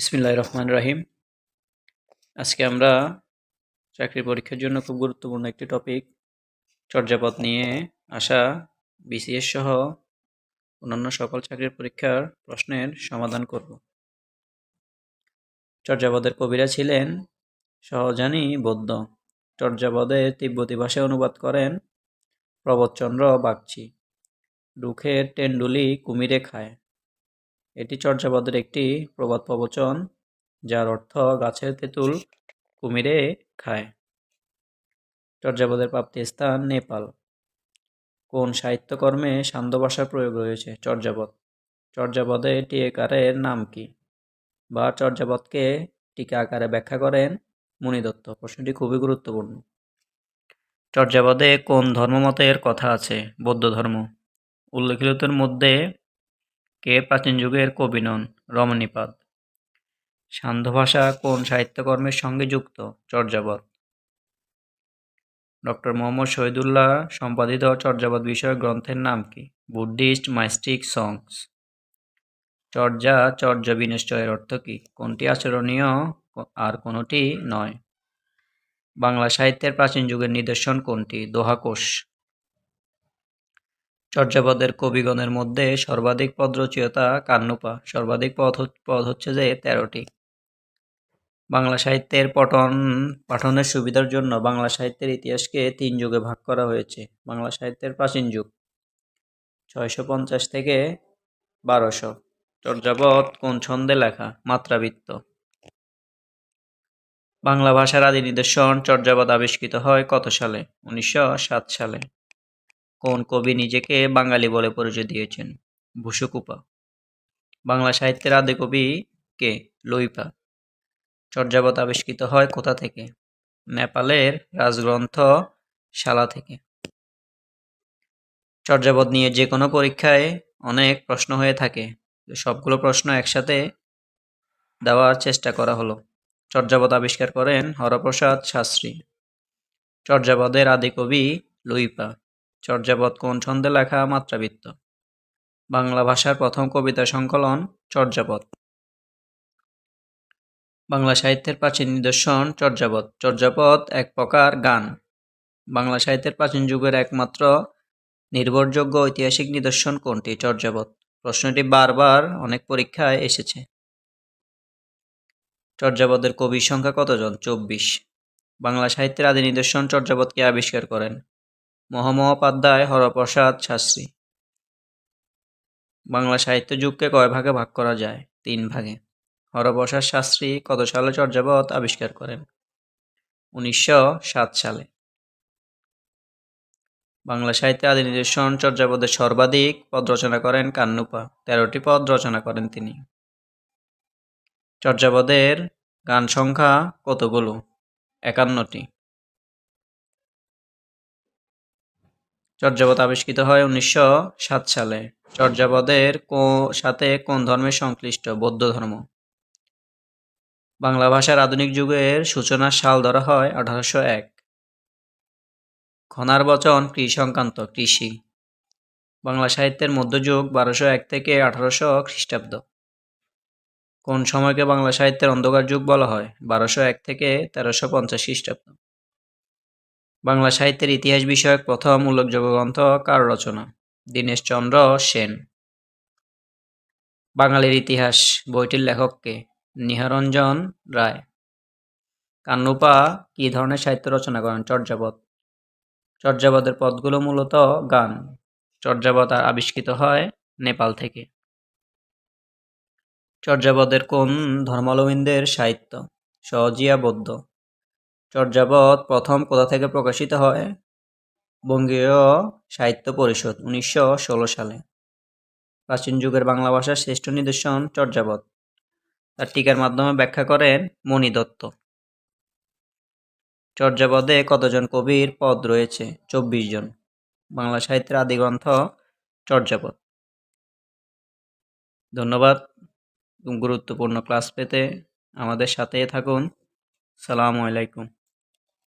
বিসমিল্লাহ রহমান রাহিম। আজকে আমরা চাকরি পরীক্ষার জন্য খুব গুরুত্বপূর্ণ একটি টপিক চর্যাপদ নিয়ে আসা বিসিএস সহ অন্যান্য সকল চাকরির পরীক্ষার প্রশ্নের সমাধান করব। চর্যাপদের কবিরা ছিলেন সহজানী বৌদ্ধ চর্যাপদের তিব্বতী ভাষায় অনুবাদ করেন প্রবোধচন্দ্র বাগচি। রুখের টেন্ডুলি কুমিরে খায়। এটি চর্যাপদের একটি প্রবাদ প্রবচন, যার অর্থ গাছের তেঁতুল কুমিরে খায়। চর্যাপদের প্রাপ্তি স্থান নেপাল। কোন সাহিত্যকর্মে সান্ধ্য ভাষার প্রয়োগ রয়েছে? চর্যাপদ। চর্যাপদে টিকারের নাম কি? বা চর্যাপদকে টিকা আকারে ব্যাখ্যা করেন মুনিদত্ত। প্রশ্নটি খুবই গুরুত্বপূর্ণ। চর্যাপদে কোন ধর্মমতের কথা আছে? বৌদ্ধ ধর্ম। উল্লেখিতদের মধ্যে কে প্রাচীন যুগের কবি নন? রমণীপাদ। সান্ধ্য ভাষা কোন সাহিত্যকর্মের সঙ্গে যুক্ত? চর্যাপদ। ডক্টর মোহাম্মদ শহীদুল্লাহ সম্পাদিত চর্যাপদ বিষয়ক গ্রন্থের নাম কি? বুদ্ধিস্ট মাইস্টিক সংস চর্যা চর্য বিনষ্টয়ের অর্থ কি? কোনটি আচরণীয় আর কোনটি নয়? বাংলা সাহিত্যের প্রাচীন যুগের নিদর্শন কোনটি? দোহাকোষ। চর্যাপদের কবিগণের মধ্যে সর্বাধিক পদ রচয়িতা কান্নুপা। সর্বাধিক পদ পদ হচ্ছে যে তেরোটি। বাংলা সাহিত্যের পঠন, পাঠনের সুবিধার জন্য বাংলা সাহিত্যের ইতিহাসকে তিন যুগে ভাগ করা হয়েছে। বাংলা সাহিত্যের প্রাচীন যুগ। ছয়শো পঞ্চাশ থেকে বারোশো। চর্যাপদ কোন ছন্দে লেখা? মাত্রাবৃত্ত। বাংলা ভাষার আদি নিদর্শন চর্যাপদ আবিষ্কৃত হয় কত সালে? উনিশশো সাত সালে। কোন কবি নিজেকে বাঙালি বলে পরিচয় দিয়েছেন? ভূষকুপা। বাংলা সাহিত্যের আদি কবি কে? লইপা চর্যাপদ আবিষ্কৃত হয় কোথা থেকে? নেপালের রাজগ্রন্থ শালা থেকে। চর্যাপদ নিয়ে যে কোনো পরীক্ষায় অনেক প্রশ্ন হয়ে থাকে। সবগুলো প্রশ্ন একসাথে দেওয়ার চেষ্টা করা হলো। চর্যাপদ আবিষ্কার করেন হরপ্রসাদ শাস্ত্রী। চর্যাপদের আদি কবি লুইপা চর্যাপদ কোন ছন্দে লেখা মাত্রাবৃত্ত। বাংলা ভাষার প্রথম কবিতা সংকলন চর্যাপদ। বাংলা সাহিত্যের প্রাচীন নিদর্শন চর্যাপদ। চর্যাপদ এক প্রকার গান। বাংলা সাহিত্যের প্রাচীন যুগের একমাত্র নির্ভরযোগ্য ঐতিহাসিক নিদর্শন কোনটি? চর্যাপদ। প্রশ্নটি বারবার অনেক পরীক্ষায় এসেছে। চর্যাপদের কবির সংখ্যা কতজন? চব্বিশ। বাংলা সাহিত্যের আদি নিদর্শন চর্যাপদকে আবিষ্কার করেন। মহামহোপাধ্যায় হরপ্রসাদ শাস্ত্রী। বাংলা সাহিত্য যুগকে কয় ভাগে ভাগ করা যায়? তিন ভাগে। হরপ্রসাদ শাস্ত্রী কত সালে চর্যাপদ আবিষ্কার করেন উনিশশো সাত সালে। বাংলা সাহিত্যে আদি নিদর্শন চর্যাপদের সর্বাধিক পদ রচনা করেন কান্নুপা। তেরোটি পদ রচনা করেন তিনি। চর্যাপদের গান সংখ্যা কতগুলো? একান্নটি। চর্যাপদ আবিষ্কৃত হয় উনিশশো সাত সালে। চর্যাপদের সাথে কোন ধর্মের সংশ্লিষ্ট? বৌদ্ধ ধর্ম। বাংলা ভাষার আধুনিক যুগের সূচনার সাল ধরা হয় আঠারোশো এক। খনার বচন কৃষি সংক্রান্ত কৃষি। বাংলা সাহিত্যের মধ্যযুগ বারোশো এক থেকে আঠারোশো খ্রিস্টাব্দ। কোন সময়কে বাংলা সাহিত্যের অন্ধকার যুগ বলা হয়? বারোশো এক থেকে তেরোশো পঞ্চাশ খ্রিস্টাব্দ। বাংলা সাহিত্যের ইতিহাস বিষয়ক প্রথম উল্লেখযোগ্য গ্রন্থ কার রচনা? দীনেশচন্দ্র সেন। বাঙালির ইতিহাস বইটির লেখককে নিহারঞ্জন রায়। কান্নুপা কি ধরনের সাহিত্য রচনা করেন? চর্যাপদ। চর্যাপদের পদগুলো মূলত গান। চর্যাপদ আবিষ্কৃত হয় নেপাল থেকে। চর্যাপদের কোন ধর্মাবলম্বীদের সাহিত্য? সহজিয়া বৌদ্ধ চর্যাপদ প্রথম কোথা থেকে প্রকাশিত হয়? বঙ্গীয় সাহিত্য পরিষদ, উনিশশো ষোলো সালে। প্রাচীন যুগের বাংলা ভাষার শ্রেষ্ঠ নিদর্শন চর্যাপদ। তার টিকার মাধ্যমে ব্যাখ্যা করেন মণি দত্ত। চর্যাপদে কতজন কবির পদ রয়েছে? চব্বিশ জন। বাংলা সাহিত্যের আদি গ্রন্থ চর্যাপদ। ধন্যবাদ। গুরুত্বপূর্ণ ক্লাস পেতে আমাদের সাথে থাকুন। সালামু আলাইকুম।